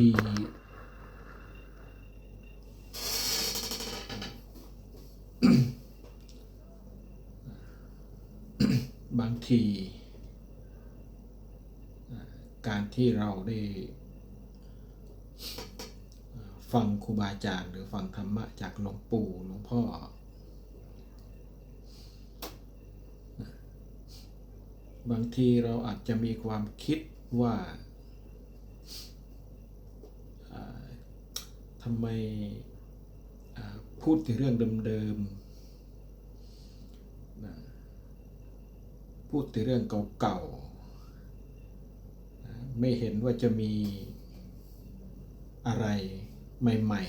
ทีบางที การที่เราได้ ฟังครูบาอาจารย์หรือฟังธรรมะจากหลวงปู่หลวงพ่อ บางทีเราอาจจะมีความคิดว่าอ่า ทำไมพูดถึงเรื่องเดิมๆนะพูดถึงเรื่องเก่าๆนะไม่เห็นว่าจะมีอะไรใหม่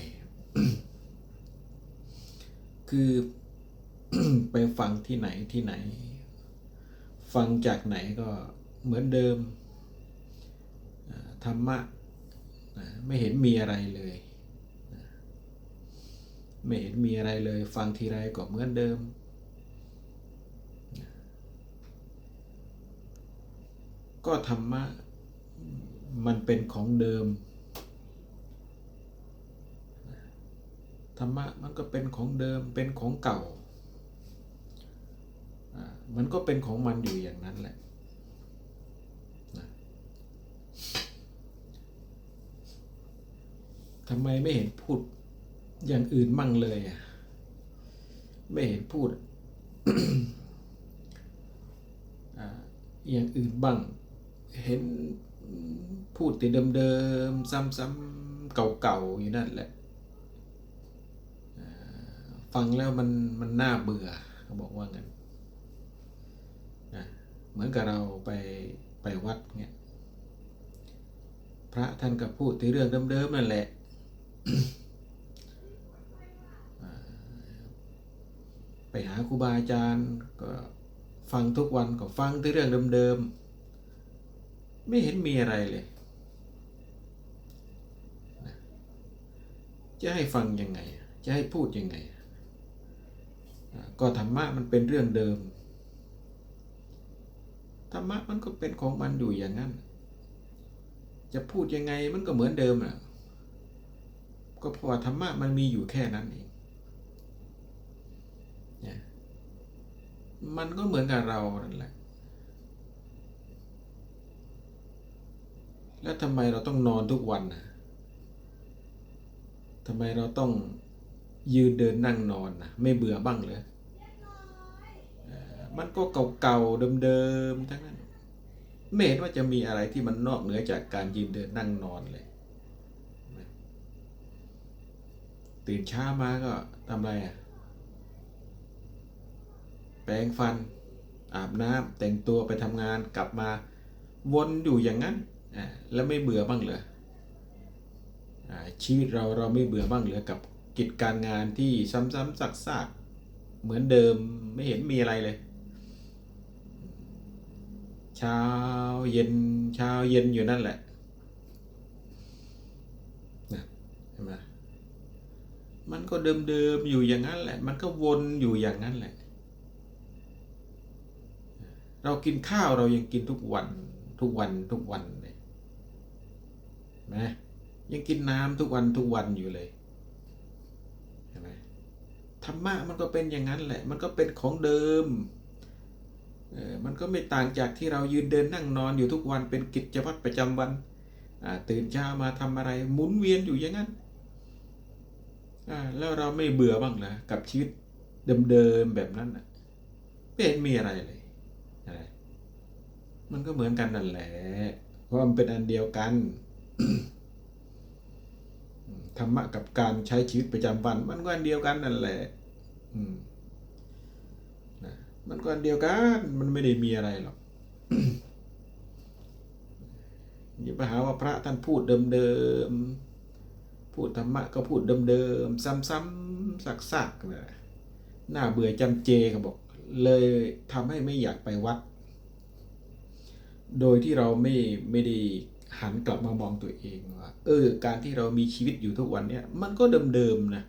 ๆ คือไปฟังที่ไหนที่ไหน ฟังจากไหนก็เหมือนเดิมธรรมะไม่เห็นมีอะไรเลย ไม่เห็นมีอะไรเลย ฟังทีไรก็เหมือนเดิม ก็ธรรมะมันเป็นของเดิม ธรรมะมันก็เป็นของเดิมเป็นของเก่า มันก็เป็นของมันอยู่อย่างนั้นแหละทำไมไม่เห็นพูด อย่างอื่นมั่งเลยอะไม่เห็นพูดอย่างอื่นบ้าง เห็นพูดแต่เดิมๆ ซ้ำๆเก่าๆ อยู่นั่นแหละ ฟังแล้วมันมันน่าเบื่อเขาบอกว่างั้นนะเหมือนกับเราไปไปวัดเนี่ยพระท่านก็พูดถึงเรื่องเดิมๆนั่นแหละ อ่า ไปหาครูบาอาจารย์ก็ฟังทุกวันก็ฟังถึงเรื่องเดิมๆ ไม่เห็นมีอะไรเลย จะให้ฟังยังไง จะให้พูดยังไง ก็ธรรมะมันเป็นเรื่องเดิม ธรรมะมันก็เป็นของมันอยู่อย่างนั้น จะพูดยังไงมันก็เหมือนเดิมอะ ก็เพราะว่าธรรมะมันมีอยู่แค่นั้นเองเนี่ย มันก็เหมือนกับเรานั่นแหละ แล้วทำไมเราต้องนอนทุกวันนะทำไมเราต้องยืนเดินนั่งนอนนะไม่เบื่อบ้างเลยมันก็เก่าๆเดิมๆทั้งนั้นไม่เห็นว่าจะมีอะไรที่มันนอกเหนือจากการยืนเดินนั่งนอนเลย ตื่นเช้ามาก็ทำอะไรอะ แปรงฟัน อาบน้ำแต่งตัวไปทำงานกลับมาวนอยู่อย่างนั้นแล้วไม่เบื่อบ้างเหรอชีวิตเราเราไม่เบื่อบ้างเหรอกับกิจการงานที่ซ้ำๆซากๆเหมือนเดิมไม่เห็นมีอะไรเลย เช้าเย็นเช้าเย็นอยู่นั่นแหละนะเห็นไหมมันก็เดิมๆอยู่อย่างนั้นแหละ มันก็วนอยู่อย่างนั้นแหละ เรากินข้าวเรายังกินทุกวัน ทุกวันทุกวันเลยนะยังกินน้ำทุกวันทุกวันอยู่เลยเห็นไหมธรรมะมันก็เป็นอย่างนั้นแหละ มันก็เป็นของเดิมเออมันก็ไม่ต่างจากที่เรายืนเดินนั่งนอนอยู่ทุกวันเป็นกิจวัตรประจำวันตื่นเช้ามาทำอะไรหมุนเวียนอยู่อย่างนั้นแล้วเราไม่เบื่อบ้างเหรอกับชีวิตเดิมๆแบบนั้นน่ะไม่เห็นมีอะไรเลย มันก็เหมือนกันนั่นแหละ เพราะมันเป็นอันเดียวกันธรรมะกับการใช้ชีวิตประจำวัน มันก็อันเดียวกันนั่นแหละอืมนะมันก็อันเดียวกัน มันไม่ได้มีอะไรหรอกอย่าไปหาว่าพระท่านพูดเดิมๆ พูดธรรมะก็พูดเดิมๆ ซ้ำๆซักๆนะน่าเบื่อจำเจเขาบอก เลยทำให้ไม่อยากไปวัด โดยที่เราไม่ไม่ได้หันกลับมามองตัวเองว่าเออ การที่เรามีชีวิตอยู่ทุกวันเนี่ยมันก็เดิมๆนะ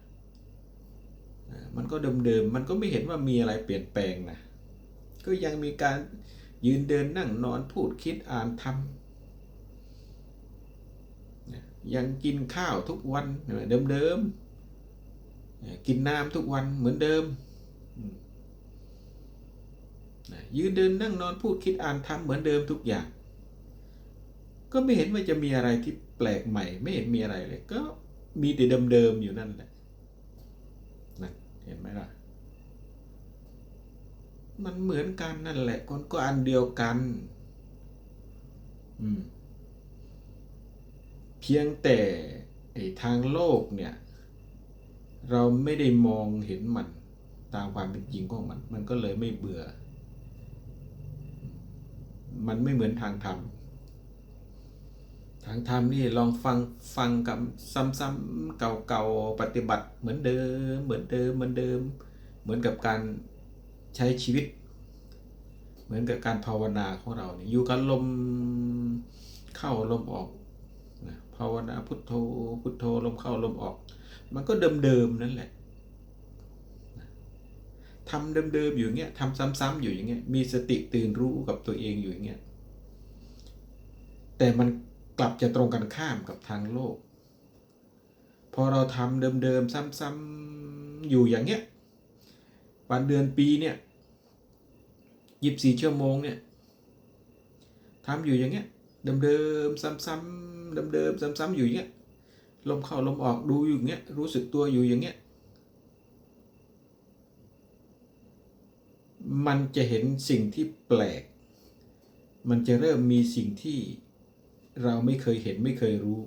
มันก็เดิมๆมันก็ไม่เห็นว่ามีอะไรเปลี่ยนแปลงนะก็ยังมีการยืนเดินนั่งนอนพูดคิดอ่านทำยังกินข้าวทุกวันเดิมๆกินน้ำทุกวันเหมือนเดิม นะยืนเดินนั่งนอนพูดคิดอ่านทำเหมือนเดิมทุกอย่าง ก็ไม่เห็นว่าจะมีอะไรที่แปลกใหม่ ไม่เห็นมีอะไรเลย ก็มีแต่เดิมๆอยู่นั่นแหละนะเห็นไหมล่ะ มันเหมือนกันนั่นแหละคนก็อันเดียวกัน อืม เพียงแต่ไอ้ทางโลกเนี่ย เราไม่ได้มองเห็นมันตามความเป็นจริงของมัน มันก็เลยไม่เบื่อ มันไม่เหมือนทางธรรม ทางธรรมนี่ลองฟังฟังกับซ้ำๆเก่าๆปฏิบัติเหมือนเดิม เหมือนเดิมเหมือนเดิม เหมือนกับการใช้ชีวิต เหมือนกับการภาวนาของเราเนี่ยอยู่กับลมเข้าลมออกภาวนาพุทโธพุทโธลมเข้าลมออก มันก็เดิมๆนั่นแหละ ทำเดิมๆอยู่อย่างเงี้ยทำซ้ำๆอยู่อย่างเงี้ยมีสติตื่นรู้กับตัวเองอยู่อย่างเงี้ยแต่มันกลับจะตรงกันข้ามกับทางโลก พอเราทำเดิมๆซ้ำๆอยู่อย่างเงี้ยวันเดือนปีเนี่ยยีิบสี่ชั่วโมงเนี่ยทำอยู่อย่างเงี้ยเดิมๆซ้ำๆเดิมๆซ้ำๆอยู่อย่างเงี้ยลมเข้าลมออกดูอยู่อย่างเงี้ยรู้สึกตัวอยู่อย่างเงี้ย มันจะเห็นสิ่งที่แปลก มันจะเริ่มมีสิ่งที่เราไม่เคยเห็นไม่เคยรู้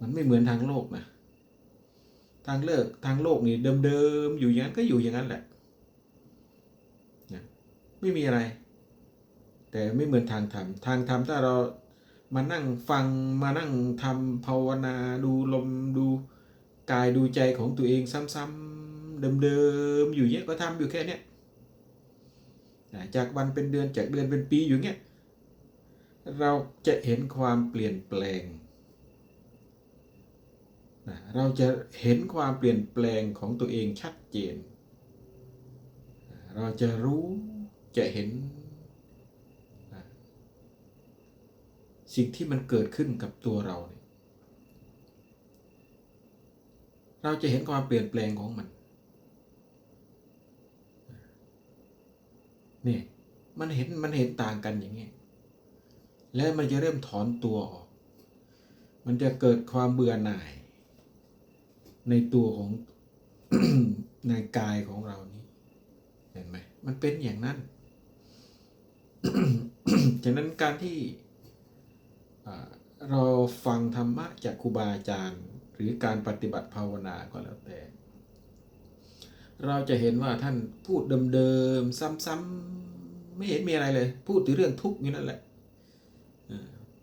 มันไม่เหมือนทางโลกนะ ทางเลิกทางโลกนี่เดิมๆอยู่อย่างนั้นก็อยู่อย่างนั้นแหละนะไม่มีอะไร แต่ไม่เหมือนทางธรรม ทางธรรมถ้าเรามานั่งฟังมานั่งทำภาวนาดูลมดูกายดูใจของตัวเองซ้ำๆ เดิมๆอยู่เนี้ยก็ทำอยู่แค่เนี้ยจากวันเป็นเดือนจากเดือนเป็นปีอยู่เงี้ยเราจะเห็นความเปลี่ยนแปลง เราจะเห็นความเปลี่ยนแปลงของตัวเองชัดเจน เราจะรู้จะเห็น สิ่งที่มันเกิดขึ้นกับตัวเราเนี่ยเราจะเห็นความเปลี่ยนแปลงของมัน เนี่ยมันเห็นมันเห็นต่างกันอย่างนี้แล้วมันจะเริ่มถอนตัวออก มันจะเกิดความเบื่อหน่าย ในตัวของในกายของเรานี้ เห็นไหมมันเป็นอย่างนั้นฉะนั้นการที่เราฟังธรรมะจากครูบาอาจารย์ หรือการปฏิบัติภาวนาก็แล้วแต่ เราจะเห็นว่าท่านพูดเดิมๆซ้ำๆไม่เห็นมีอะไรเลย พูดถึงเรื่องทุกข์อยู่นั่นแหละ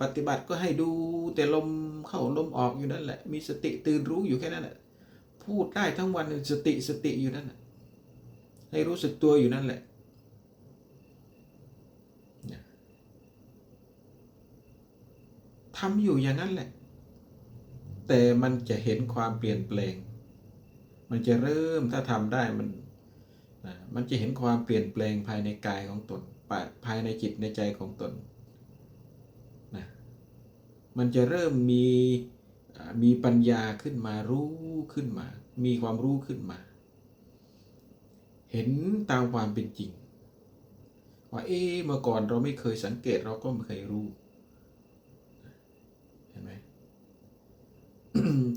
ปฏิบัติก็ให้ดูแต่ลมเข้าลมออกอยู่นั่นแหละ มีสติตื่นรู้อยู่แค่นั้นแหละพูดได้ทั้งวันสติสติอยู่นั่นน่ะให้รู้สึกตัวอยู่นั่นแหละทำอยู่อย่างนั้นแหละ แต่มันจะเห็นความเปลี่ยนแปลง มันจะเริ่มถ้าทำได้มันนะมันจะเห็นความเปลี่ยนแปลงภายในกายของตน ภายในจิตในใจของตนนะมันจะเริ่มมีมีปัญญาขึ้นมารู้ขึ้นมา มีความรู้ขึ้นมา เห็นตามความเป็นจริง ว่าเอ๊เมื่อก่อนเราไม่เคยสังเกตเราก็ไม่เคยรู้ เห็นไหม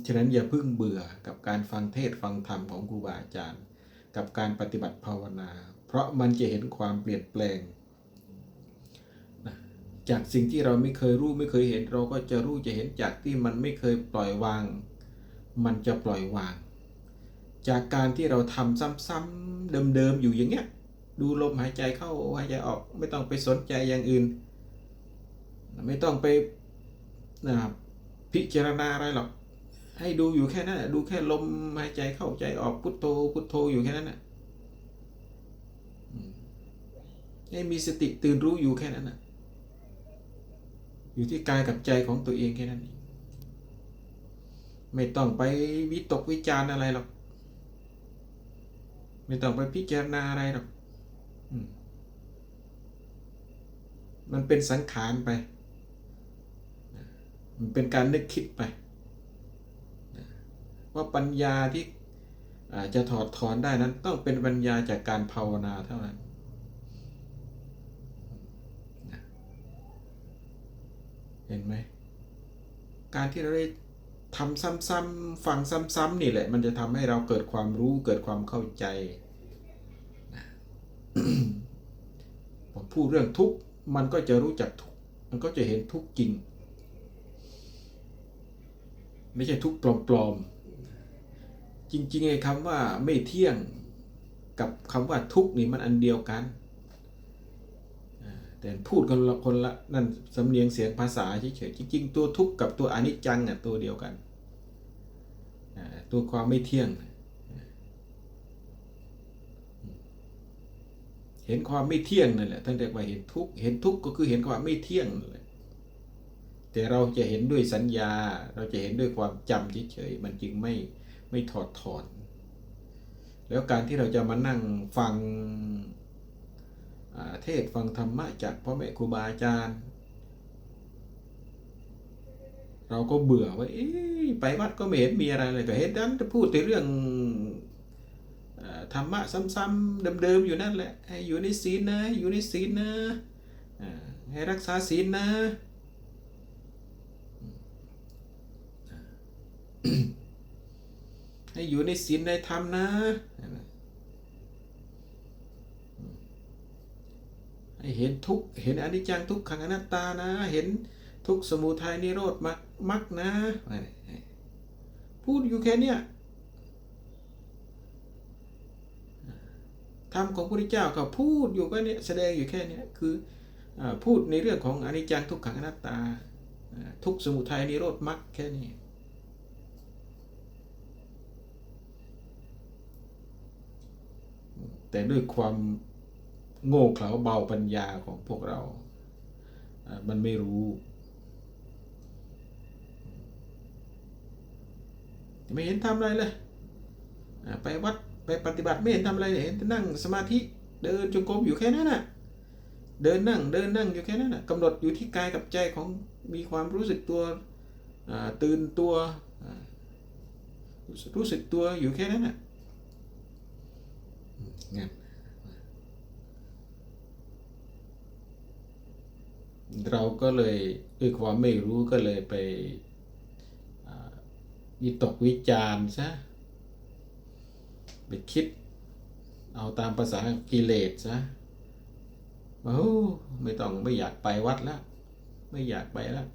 ฉะนั้นอย่าเพิ่งเบื่อกับการฟังเทศฟังธรรมของครูบาอาจารย์ กับการปฏิบัติภาวนา เพราะมันจะเห็นความเปลี่ยนแปลง จากสิ่งที่เราไม่เคยรู้ไม่เคยเห็น เราก็จะรู้จะเห็นจากที่มันไม่เคยปล่อยวาง มันจะปล่อยวาง จากการที่เราทำซ้ำๆเดิมๆอยู่อย่างเงี้ยดูลมหายใจเข้าหายใจออก ไม่ต้องไปสนใจอย่างอื่น ไม่ต้องไปนะพิจารณาอะไรหรอก ให้ดูอยู่แค่นั้นดูแค่ลมหายใจเข้าใจออกพุทโธพุทโธอยู่แค่นั้นนะให้มีสติตื่นรู้อยู่แค่นั้นนะอยู่ที่กายกับใจของตัวเองแค่นั้นเองไม่ต้องไปวิตกวิจารณ์อะไรหรอกไม่ต้องไปพิจารณาอะไรหรอกมันเป็นสังขารไป มันเป็นการนึกคิดไป ว่าปัญญาที่จะถอดถอนได้นั้นต้องเป็นปัญญาจากการภาวนาเท่านั้นเห็นไหมการที่เราได้ทำซ้ำๆฟังซ้ำๆนี่แหละ มันจะทำให้เราเกิดความรู้เกิดความเข้าใจผมพูดเรื่องทุกข์มันก็จะรู้จักทุกข์มันก็จะเห็นทุกข์จริง ไม่ใช่ทุกข์ปลอมๆ จริงๆไอ้คำว่าไม่เที่ยงกับคำว่าทุกข์นี่มันอันเดียวกัน แต่พูดคนละคนละนั่นสำเนียงเสียงภาษาเฉยๆจริงๆตัวทุกข์กับตัวอนิจจังอะตัวเดียวกัน ตัวความไม่เที่ยง เห็นความไม่เที่ยงนั่นแหละท่านเรียกว่าเห็นทุกข์เห็นทุกข์ก็คือเห็นความไม่เที่ยงนั่นแหละ แต่เราจะเห็นด้วยสัญญา เราจะเห็นด้วยความจำเฉยๆมันจึงไม่ไม่ถอดถอน แล้วการที่เราจะมานั่งฟังเทศฟังธรรมะจากพ่อแม่ครูบาอาจารย์ เราก็เบื่อว่าไปวัดก็ไม่เห็นมีอะไรเลยก็เห็นดั้นจะพูดแต่เรื่องธรรมะซ้ำๆเดิมๆอยู่นั่นแหละให้อยู่ในศีลนะอยู่ในศีลนะให้รักษาศีลนะ ให้อยู่ในศีลในธรรมนะ ให้เห็นทุกเห็นอนิจจังทุกขังอนัตตานะ เห็นทุกสมุทัยนิโรธมรรคมรรคนะ พูดอยู่แค่เนี้ยธรรมของพระพุทธเจ้าก็พูดอยู่ก็เนี่ยแสดงอยู่แค่เนี้ยคืออพูดในเรื่องของอนิจจังทุกขังอนัตตา ทุกสมุทัยนิโรธมรรคแค่นี้ แต่ด้วยความโง่เขลาเบาปัญญาของพวกเรา มันไม่รู้ ไม่เห็นทำอะไรเลย ไปวัดไปปฏิบัติไม่เห็นทำอะไรเห็นแต่นั่งสมาธิเดินจงกรมอยู่แค่นั้นน่ะ เดินนั่งเดินนั่งอยู่แค่นั้นน่ะกำหนดอยู่ที่กายกับใจของมีความรู้สึกตัวตื่นตัวรู้สึกตัวอยู่แค่นั้นน่ะ อืมงั้นเราก็เลยด้วยความไม่รู้ก็เลยไปอ่าวิตกวิจารณ์ซะไปคิด เอาตามภาษากิเลสซะว่าโอ้ไม่ต้องไม่อยากไปวัดแล้วไม่อยากไปแล้ว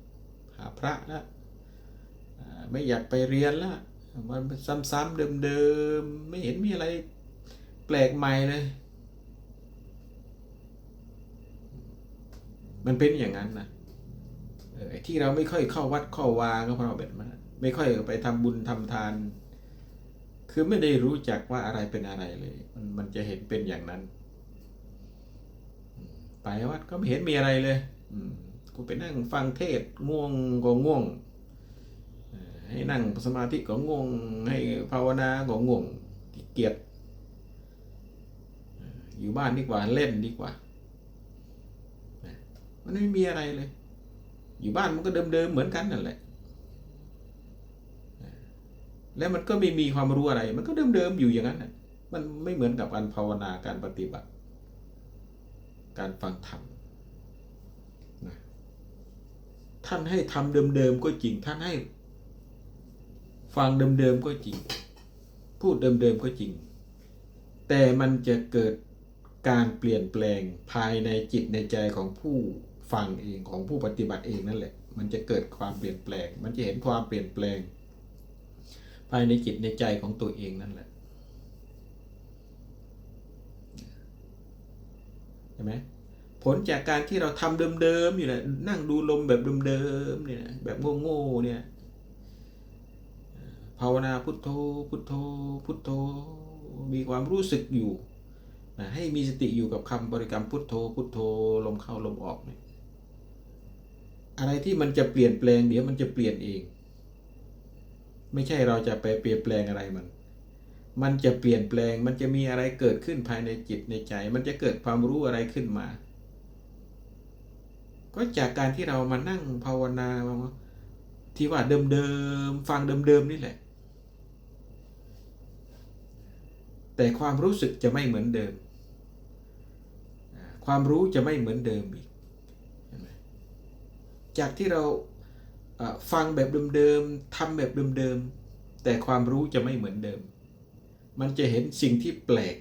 หาพระแล้วไม่อยากไปเรียนแล้วมันซ้ำๆเดิมๆ ไม่เห็นมีอะไร แปลกใหม่เลย มันเป็นอย่างนั้นนะเออที่เราไม่ค่อยเข้าวัดเข้าวาก็เพราะแบบนั้นไม่ค่อยไปทำบุญทำทาน คือไม่ได้รู้จักว่าอะไรเป็นอะไรเลย มันมันจะเห็นเป็นอย่างนั้น ไปวัดก็ไม่เห็นมีอะไรเลย อืมกูไปนั่งฟังเทศง่วงก็ง่วงให้นั่งสมาธิก็ง่วง ให้ภาวนาก็ง่วงเกียจ อยู่บ้านดีกว่าเล่นดีกว่า มันไม่มีอะไรเลย อยู่บ้านมันก็เดิมๆเหมือนกันนั่นแหละ แล้วมันก็ไม่มีความรู้อะไร มันก็เดิมๆอยู่อย่างนั้นมันไม่เหมือนกับการภาวนาการปฏิบัติ การฟังธรรมท่านให้ทำเดิมๆก็จริง ท่านให้ ฟังเดิมๆก็จริง พูดเดิมๆก็จริง แต่มันจะเกิด การเปลี่ยนแปลงภายในจิตในใจของผู้ฟังเองของผู้ปฏิบัติเองนั่นแหละ มันจะเกิดความเปลี่ยนแปลง มันจะเห็นความเปลี่ยนแปลง ภายในจิตในใจของตัวเองนั่นแหละเห็นไหมผลจากการที่เราทำเดิมๆอยู่นะนั่งดูลมแบบเดิมๆเนี่ยแบบโง่ๆเนี่ยภาวนาพุทโธพุทโธพุทโธมีความรู้สึกอยู่ นะให้มีสติอยู่กับคำบริกรรมพุทโธ พุทโธลมเข้าลมออกเนี่ยอะไรที่มันจะเปลี่ยนแปลงเดี๋ยวมันจะเปลี่ยนเอง ไม่ใช่เราจะไปเปลี่ยนแปลงอะไรมัน มันจะเปลี่ยนแปลงมันจะมีอะไรเกิดขึ้นภายในจิตในใจ มันจะเกิดความรู้อะไรขึ้นมา ก็จากการที่เรามานั่งภาวนาที่ว่าเดิมๆฟังเดิมๆนี่แหละแต่ความรู้สึกจะไม่เหมือนเดิม ความรู้จะไม่เหมือนเดิมอีก จากที่เราฟังแบบเดิมๆทำแบบเดิมๆแต่ความรู้จะไม่เหมือนเดิม มันจะเห็นสิ่งที่แปลก